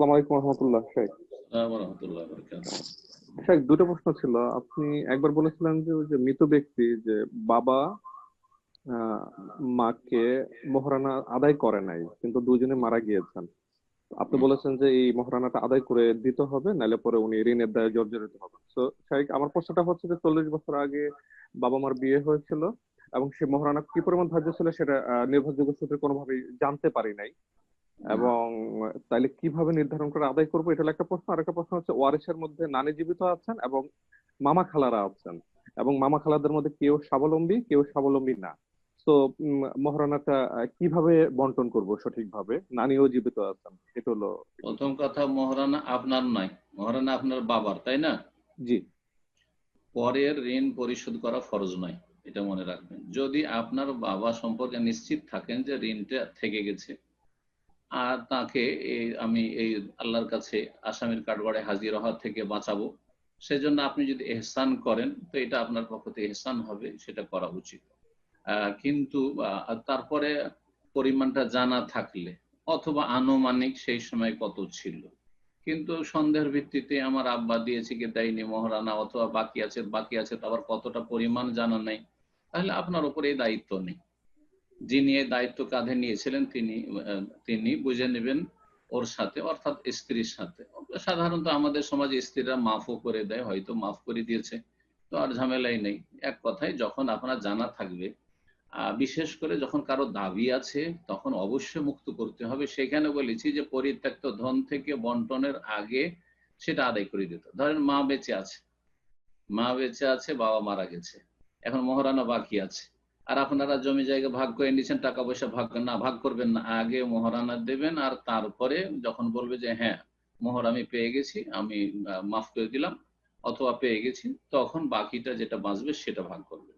আসসালামু আলাইকুম রহমতুল্লাহ শেখ। শেখ দুটো প্রশ্ন ছিল। আপনি একবার বলেছিলেন যে ওই যে মৃত ব্যক্তি যে বাবা মাকে মহারানা আদায় করে নাই কিন্তু দুজনে মারা গিয়েছেন। আপনি বলেছেন যে এই মহারানাটা আদায় করে দিতে হবে নাহলে পরে উনি ঋণের দায়ে জর্জরিত হবেন। তো শেখ আমার প্রশ্নটা হচ্ছে যে চল্লিশ বছর আগে বাবা মার বিয়ে হয়েছিল এবং সে মহারানা কি পরিমাণ ধার্য ছিল সেটা নির্ভরযোগ্য সূত্রে কোনোভাবেই জানতে পারি নাই। এবং তাইলে কীভাবে নির্ধারণ করে আদায় করব এটা একটা প্রশ্ন। আর একটা প্রশ্ন হচ্ছে ওয়ারিসের মধ্যে নানি জীবিত আছেন এবং মামা খালারা আছেন? এবং মামা খালাদের মধ্যে কেউ স্বাবলম্বী কেউ স্বাবলম্বী না। তো মহারানাটা কীভাবে বন্টন করব সঠিকভাবে? নানিও জীবিত আছেন এটা হলো প্রথম কথা মহারানা আপনার নয় মহারানা আপনার বাবার তাই না? জি। পরের ঋণ পরিশোধ করা ফরজ নয় এটা মনে রাখবেন। যদি আপনার বাবা সম্পর্কে নিশ্চিত থাকেন যে ঋণটা থেকে গেছে আর তাকে আমি এই আল্লাহর কাছে আসামির কাঠগড়ায় হাজির হওয়ার থেকে বাঁচাবো। সেজন্য আপনি যদি এহসান করেন, তো এটা আপনার পক্ষ থেকে এহসান হবে, সেটা করা উচিত। কিন্তু তারপরে পরিমাণটা জানা থাকলে, অথবা আনুমানিক সেই সময় কত ছিল। কিন্তু সন্দেহের ভিত্তিতে আমার আব্বা দিয়েছে কি দেয়নি মহারানা, অথবা বাকি আছে বাকি আছে, তো আবার কতটা পরিমাণ জানা নেই, তাহলে আপনার উপরে এই দায়িত্ব নেই। যিনি এই দায়িত্ব কাঁধে নিয়েছিলেন, তিনি তিনি বুঝে নেবেন ওর সাথে, অর্থাৎ স্ত্রীর সাথে। সাধারণত আমাদের সমাজে স্ত্রীরা মাফও করে দেয়, হয়তো মাফ করে দিয়েছে, তো আর ঝামেলাই নেই। এক কথায়, যখন আপনার জানা থাকবে বিশেষ করে যখন কারও দাবি আছে, তখন অবশ্যই মুক্ত করতে হবে। সেখানে বলেছি যে, পরিত্যক্ত ধন থেকে বন্টনের আগে সেটা আদায় করে দিতে। ধরেন মা বেঁচে আছে, মা বেঁচে আছে, বাবা মারা গেছে। এখন মহারানা বাকি আছে। আর আপনারা জমি জায়গা ভাগ করে নিয়েছেন টাকা পয়সা ভাগ না, ভাগ করবেন না। আগে মহারানা দেবেন আর তারপরে যখন বলবে যে হ্যাঁ মোহর আমি পেয়ে গেছি, আমি মাফ করে দিলাম অথবা পেয়ে গেছি, তখন বাকিটা যেটা বাঁচবে সেটা ভাগ করবে